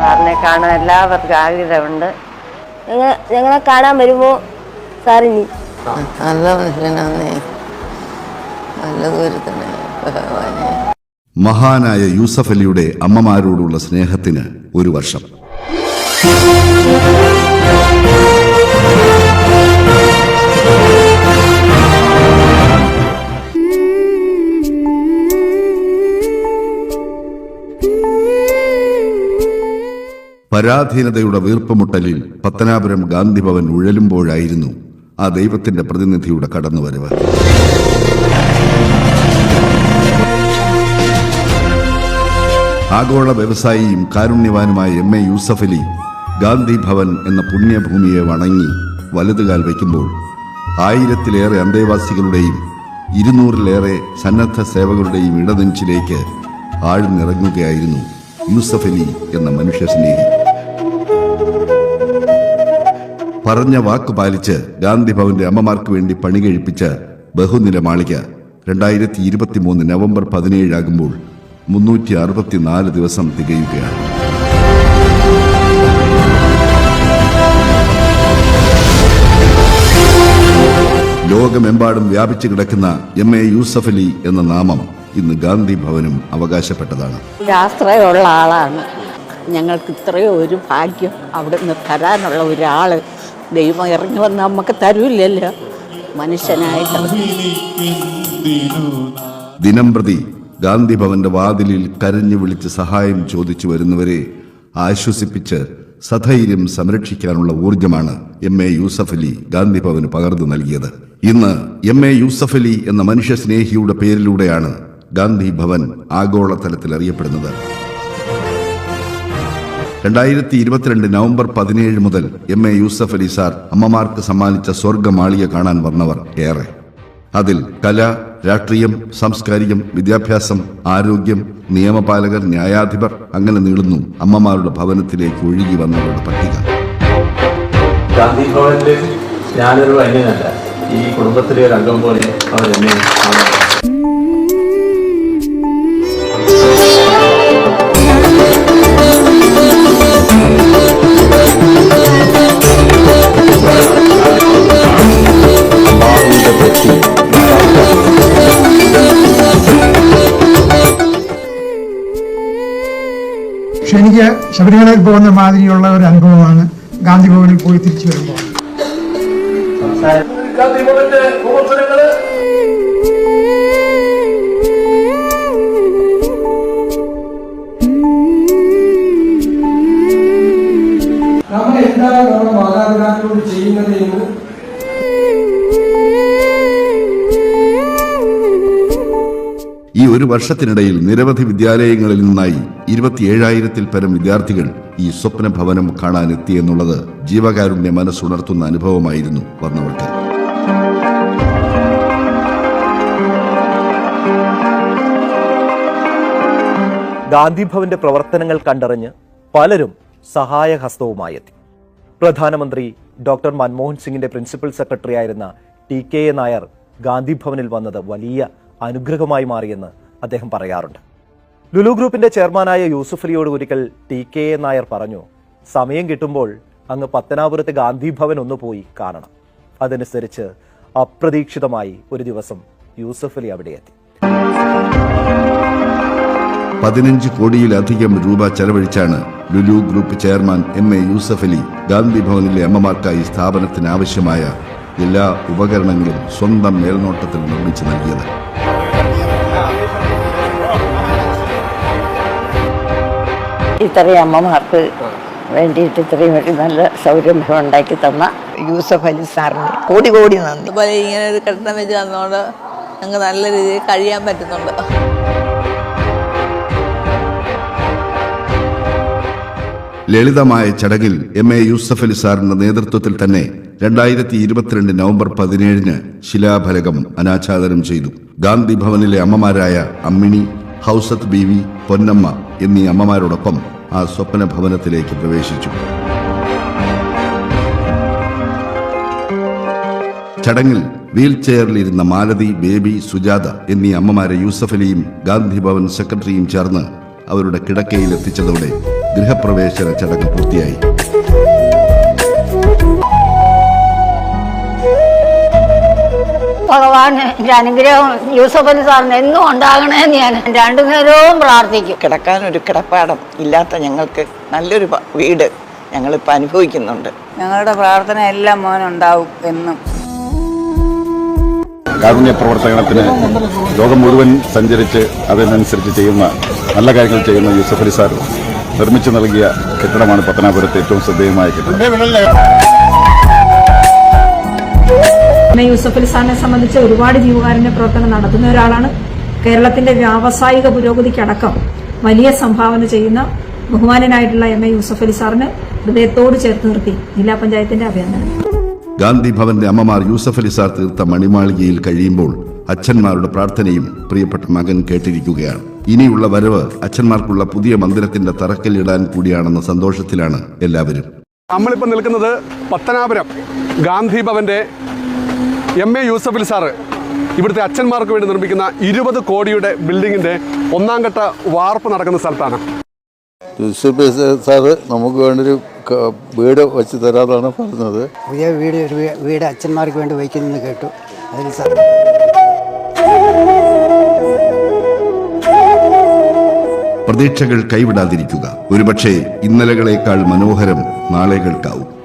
സാറിനെ കാണാൻ എല്ലാവർക്കും ആഗ്രഹമുണ്ട്. ഞങ്ങൾ ഞങ്ങളെ കാണാൻ വരുമ്പോൾ സാറിനി. നല്ല മനുഷ്യനാന്നേ. നല്ല ദൂരത്തിന് ഭഗവാനെ. മഹാനായ യൂസഫ് അലിയുടെ അമ്മമാരോടുള്ള സ്നേഹത്തിന് ഒരു വർഷം. പരാധീനതയുടെ വീർപ്പുമുട്ടലിൽ പത്തനാപുരം ഗാന്ധിഭവൻ ഉഴലുമ്പോഴായിരുന്നു ആ ദൈവത്തിന്റെ പ്രതിനിധിയുടെ കടന്നുവരവ്. ആഗോള വ്യവസായിയും കാരുണ്യവാനുമായ എം എ യൂസഫലി ഗാന്ധി ഭവൻ എന്ന പുണ്യഭൂമിയെ വണങ്ങി വലതുകാൽ വയ്ക്കുമ്പോൾ ആയിരത്തിലേറെ അന്തേവാസികളുടെയും ഇരുന്നൂറിലേറെ സന്നദ്ധ സേവകരുടെയും ഇടനെഞ്ചിലേക്ക് ആഴ്ന്നിറങ്ങുകയായിരുന്നു യൂസഫ് അലി എന്ന മനുഷ്യസ്നേഹി പറഞ്ഞ വാക്ക് പാലിച്ച് ഗാന്ധിഭവന്റെ അമ്മമാർക്ക് വേണ്ടി പണി കഴിപ്പിച്ച ബഹുനില മാളിക രണ്ടായിരത്തി ഇരുപത്തി മൂന്ന് നവംബർ പതിനേഴാകുമ്പോൾ മുന്നൂറ്റി അറുപത്തിനാല് ദിവസം തികയുകയാണ്. ലോകമെമ്പാടും വ്യാപിച്ചു കിടക്കുന്ന എം എ യൂസഫ് അലി എന്ന നാമം ഇന്ന് ഗാന്ധി ഭവനും അവകാശപ്പെട്ടതാണ്. ആളാണ്. ഞങ്ങൾക്ക് ഇത്രയോ ഒരു ഭാഗ്യം അവിടെ നിന്ന് തരാനുള്ള ഒരാൾ ദൈവം ഇറങ്ങി വന്ന നമുക്ക് തരൂല്ലല്ലോ. മനുഷ്യനായിട്ട്. ദിനംപ്രതി ഗാന്ധി ഭവന്റെ വാതിലിൽ കരഞ്ഞു വിളിച്ച് സഹായം ചോദിച്ചു വരുന്നവരെ ആശ്വസിപ്പിച്ച് സധൈര്യം സംരക്ഷിക്കാനുള്ള ഊർജമാണ് എം എ യൂസഫ് അലി ഗാന്ധി ഭവന് പകർന്നു നൽകിയത്. ഇന്ന് എം എ യൂസഫ് അലി എന്ന മനുഷ്യസ്നേഹിയുടെ പേരിലൂടെയാണ് ഗാന്ധി ഭവൻ ആഗോളതലത്തിൽ അറിയപ്പെടുന്നത്. രണ്ടായിരത്തി ഇരുപത്തിരണ്ട് നവംബർ പതിനേഴ് മുതൽ M A Yusuff Ali sir അമ്മമാർക്ക് സമ്മാനിച്ച സ്വർഗമാളിക കാണാൻ വന്നവർ ഏറെ. അതിൽ കല രാഷ്ട്രീയം സാംസ്കാരികം വിദ്യാഭ്യാസം ആരോഗ്യം നിയമപാലകർ ന്യായാധിപർ അങ്ങനെ നീളുന്നു അമ്മമാരുടെ ഭവനത്തിലേക്ക് ഒഴുകി വന്നവരുടെ പട്ടിക. ഗാന്ധി ഭവനിൽ ഞാനൊരു അന്യനല്ല ഈ കുടുംബത്തിലെ ഒരു അംഗം പോലെ അവർ എന്നെ പക്ഷെ എനിക്ക് ശബരിമലയിൽ പോകുന്ന മാതിരിയുള്ള ഒരു അനുഭവമാണ് ഗാന്ധി ഭവനിൽ പോയി തിരിച്ചു വരുമ്പോൾ. ഒരു വർഷത്തിനിടയിൽ നിരവധി വിദ്യാലയങ്ങളിൽ നിന്നായി ഇരുപത്തിയേഴായിരത്തിൽ പരം വിദ്യാർത്ഥികൾ ഈ സ്വപ്ന ഭവനം കാണാനെത്തിയെന്നുള്ളത് ജീവകാരുണ്യ മനസ്സുണർത്തുന്ന അനുഭവമായിരുന്നു വന്നവർക്ക് ഗാന്ധിഭവന്റെ പ്രവർത്തനങ്ങൾ കണ്ടറിഞ്ഞ് പലരും സഹായഹസ്തവുമായി എത്തി പ്രധാനമന്ത്രി ഡോക്ടർ മൻമോഹൻ സിംഗിന്റെ പ്രിൻസിപ്പൽ സെക്രട്ടറി ആയിരുന്ന ടി കെ എ നായർ ഗാന്ധിഭവനിൽ വന്നത് വലിയ അനുഗ്രഹമായി മാറിയെന്ന് അദ്ദേഹം പറയാറുണ്ട്. ലുലു ഗ്രൂപ്പിന്റെ ചെയർമാനായ യൂസുഫ് അലിയോട് ഒരിക്കൽ ടി കെ എ നായർ പറഞ്ഞു സമയം കിട്ടുമ്പോൾ അങ്ങ് പത്തനാപുരത്തെ ഗാന്ധിഭവൻ ഒന്ന് പോയി കാണണം. അതനുസരിച്ച് അപ്രതീക്ഷിതമായി ഒരു ദിവസം യൂസഫ് അലി അവിടെ എത്തി. പതിനഞ്ച് കോടിയിലധികം രൂപ ചെലവഴിച്ചാണ് Lulu group chairman M A Yusuff Ali Gandhi ഭവനിലെ അമ്മമാർക്കായി സ്ഥാപനത്തിന് ആവശ്യമായ എല്ലാ ഉപകരണങ്ങളും സ്വന്തം മേൽനോട്ടത്തിൽ നിർമ്മിച്ചു നൽകിയത്. ഇത്രയും അമ്മമാർക്ക് വേണ്ടിയിട്ട് ഇത്രയും ഒരു നല്ല സൗരംഭം ഉണ്ടാക്കി തന്ന യൂസഫ് അലി സാറിന് കോടി കോടി നന്ദി. അതുപോലെ ഇങ്ങനെ ഒരു കെട്ടിടം വെച്ച് തന്നോണ്ട് ഞങ്ങൾക്ക് നല്ല രീതിയിൽ കഴിയാൻ പറ്റുന്നുണ്ട്. ലളിതമായ ചടങ്ങിൽ എം എ യൂസഫ് അലി സാറിന്റെ നേതൃത്വത്തിൽ തന്നെ രണ്ടായിരത്തി ഇരുപത്തിരണ്ട് നവംബർ പതിനേഴിന് ശിലാഫലകം അനാച്ഛാദനം ചെയ്തു. ഗാന്ധി ഭവനിലെ അമ്മമാരായ അമ്മിണി ഹൗസത്ത് ബീവി പൊന്നമ്മ എന്നീ അമ്മമാരോടൊപ്പം ആ സ്വപ്ന ഭവനത്തിലേക്ക് പ്രവേശിച്ചു. ചടങ്ങിൽ വീൽ ചെയറിലിരുന്ന മാലതി ബേബി സുജാത എന്നീ അമ്മമാരെ യൂസഫലിയും ഗാന്ധി ഭവൻ സെക്രട്ടറിയും ചേർന്ന് അവരുടെ കിടക്കയിൽ എത്തിച്ചതോടെ ഗൃഹപ്രവേശന ചടങ്ങ് പൂർത്തിയായി. ഭഗവാൻ എന്റെ അനുഗ്രഹം യൂസഫ് അലി സാറിന് എന്നും ഉണ്ടാകണേന്ന് ഞാൻ രണ്ടു നേരവും പ്രാർത്ഥിക്കും. കിടക്കാൻ ഒരു കിടപ്പാടം ഇല്ലാത്ത ഞങ്ങൾക്ക് നല്ലൊരു വീട് ഞങ്ങളിപ്പോൾ അനുഭവിക്കുന്നുണ്ട്. ഞങ്ങളുടെ പ്രാർത്ഥന എല്ലാം മോനുണ്ടാവും എന്നും. കാരുണ്യ പ്രവർത്തനത്തിന് ലോകം മുഴുവൻ സഞ്ചരിച്ച് അതിനനുസരിച്ച് ചെയ്യുന്ന നല്ല കാര്യങ്ങൾ ചെയ്യുന്ന യൂസഫ് അലി സാർ നിർമ്മിച്ചു നൽകിയ കെട്ടിടമാണ് പത്തനാപുരത്തെ ഏറ്റവും ശ്രദ്ധേയമായ കെട്ടിടം. യൂസഫ് അലി സാറിനെ സംബന്ധിച്ച് ഒരുപാട് ജീവകാരുണ്യ പ്രവർത്തനം നടത്തുന്ന ഒരാളാണ്. കേരളത്തിന്റെ വ്യാവസായിക പുരോഗതിക്കടക്കം വലിയ സംഭാവന ചെയ്യുന്ന ബഹുമാനനായിട്ടുള്ള എം എ യൂസഫ് അലി സാറിന് ഹൃദയത്തോട് ചേർത്ത് നിർത്തി. ജില്ലാ പഞ്ചായത്തിന്റെ അഭിനന്ദനം. ഗാന്ധി ഭവന്റെ അമ്മമാർ യൂസഫ് അലി സാർ തീർത്ത മണിമാളികയിൽ കഴിയുമ്പോൾ അച്ഛന്മാരുടെ പ്രാർത്ഥനയും പ്രിയപ്പെട്ട മകൻ കേട്ടിരിക്കുകയാണ്. ഇനിയുള്ള വരവ് അച്ഛന്മാർക്കുള്ള പുതിയ മന്ദിരത്തിന്റെ തറക്കല്ലിടാൻ കൂടിയാണെന്ന സന്തോഷത്തിലാണ് എല്ലാവരും. നമ്മളിപ്പോൾ നിൽക്കുന്നത് Pathanapuram. Gandhi ഭവന്റെ M A Yusuff Ali sir ഇവിടുത്തെ അച്ഛന്മാർക്ക് വേണ്ടി നിർമ്മിക്കുന്ന ഇരുപത് കോടിയുടെ ബിൽഡിങ്ങിന്റെ ഒന്നാം ഘട്ട വാർപ്പ് നടക്കുന്ന സ്ഥലത്താണ്. യൂസഫ് അലി സാറ് നമുക്ക് വേണ്ടൊരു വീട് വെച്ച് തരാതാണ് പറഞ്ഞത്. പുതിയ വീട് ഒരു വീട് അച്ഛന്മാർക്ക് വേണ്ടി വയ്ക്കുന്നെന്ന് കേട്ടു. അതിൽ പ്രതീക്ഷകൾ കൈവിടാതിരിക്കുക. ഒരുപക്ഷെ ഇന്നലകളേക്കാൾ മനോഹരം നാളെകൾക്കാവും